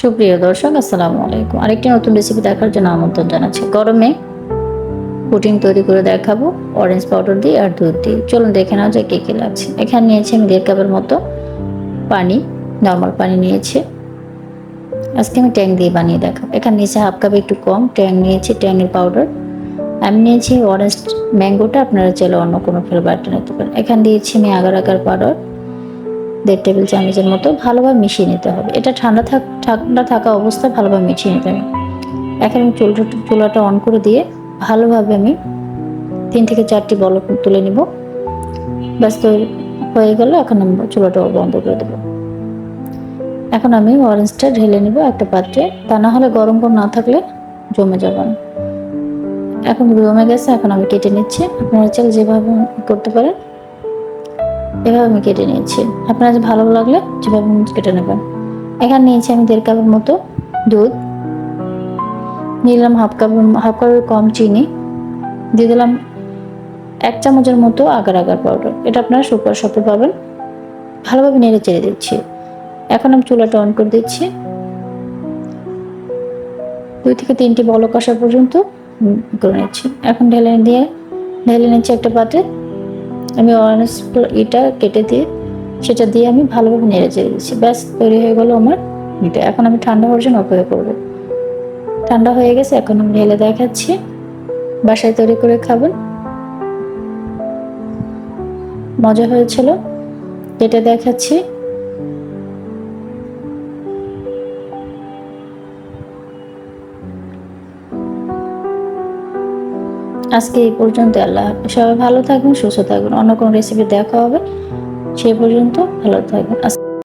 সুপ্রিয় দর্শক, আসসালামু আলাইকুম। আরেকটি নতুন রেসিপি দেখার জন্য আমন্ত্রণ জানাচ্ছি। গরমে পুডিং তৈরি করে দেখাবো। অরেঞ্জ পাউডার দিয়ে আর দুধ দিয়ে। চলুন দেখে নাও যে কী কী লাগছে। এখানে নিয়েছি আমি দেড় কাপের মতো পানি নর্মাল পানি নিয়েছি। আজকে আমি ট্যাং দিয়ে বানিয়ে দেখাবো। এখানে নিয়েছি হাফ কাপে একটু কম ট্যাং নিয়েছি, ট্যাংয়ের পাউডার আমি নিয়েছি অরেঞ্জ ম্যাঙ্গোটা আপনারা চাইলে অন্য কোনো ফ্লেভারটা নিতে পারেন। এখানে দিয়েছি আমি আগার আগার পাউডার দেড় টেবিল চামচের মতো ভালোভাবে মিশিয়ে নিতে হবে। এটা ঠান্ডা থাক, ঠান্ডা থাকা অবস্থায় ভালোভাবে মিশিয়ে নিতে হবে। এখন আমি চুলটা, চুলাটা অন করে দিয়ে ভালোভাবে আমি তিন থেকে চারটি বল তুলে নিব। ব্যাস, তো হয়ে গেল। এখন আমি চুলাটা বন্ধ করে দেবো। এখন আমি অরেঞ্জটা ঢেলে নিব একটা পাত্রে। তা না হলে গরম গরম না থাকলে জমে যাবে না। এখন জমে গেছে, এখন আমি কেটে নিচ্ছি। আপনারা চাল যেভাবে করতে পারেন। এভাবে আমি কেটে নিয়েছি। আপনার ভালো লাগলে যেভাবে কেটে নেবেন। এখানে নিয়েছি আমি দেড় কাপের মতো দুধ। নিলাম হাফ কাপ, হাফ কাপের কম চিনি। দিয়ে দিলাম এক চামচের মতো আগার আগার পাউডার। এটা আপনারা সুপার শপে পাবেন। ভালোভাবে নেড়ে চেড়ে দিচ্ছি। এখন আমি চুলাটা অন করে দিচ্ছি। দুই থেকে তিনটি বলক আসা পর্যন্ত করে নিচ্ছি। এখন ঢেলে দিয়ে ঢেলে নিচ্ছি একটা পাত্রে। আমি অরেঞ্জ এটা কেটে দিয়ে, সেটা দিয়ে আমি ভালোভাবে নেড়ে চেড়ে দিচ্ছি। ব্যাস, তৈরি হয়ে গেলো আমার এটা এখন আমি ঠান্ডা হওয়ার জন্য অপেক্ষা করব। ঠান্ডা হয়ে গেছে, এখন আমি ঢেলে দেখাচ্ছি। বাসায় তৈরি করে খাবেন মজা হয়েছিল। কেটে দেখাচ্ছি। আজকে এই পর্যন্ত আল্লাহ। সবাই ভালো থাকুন, সুস্থ থাকবেন অন্য কোনো রেসিপি দেখা হবে। সেই পর্যন্ত ভালো থাকবেন আস-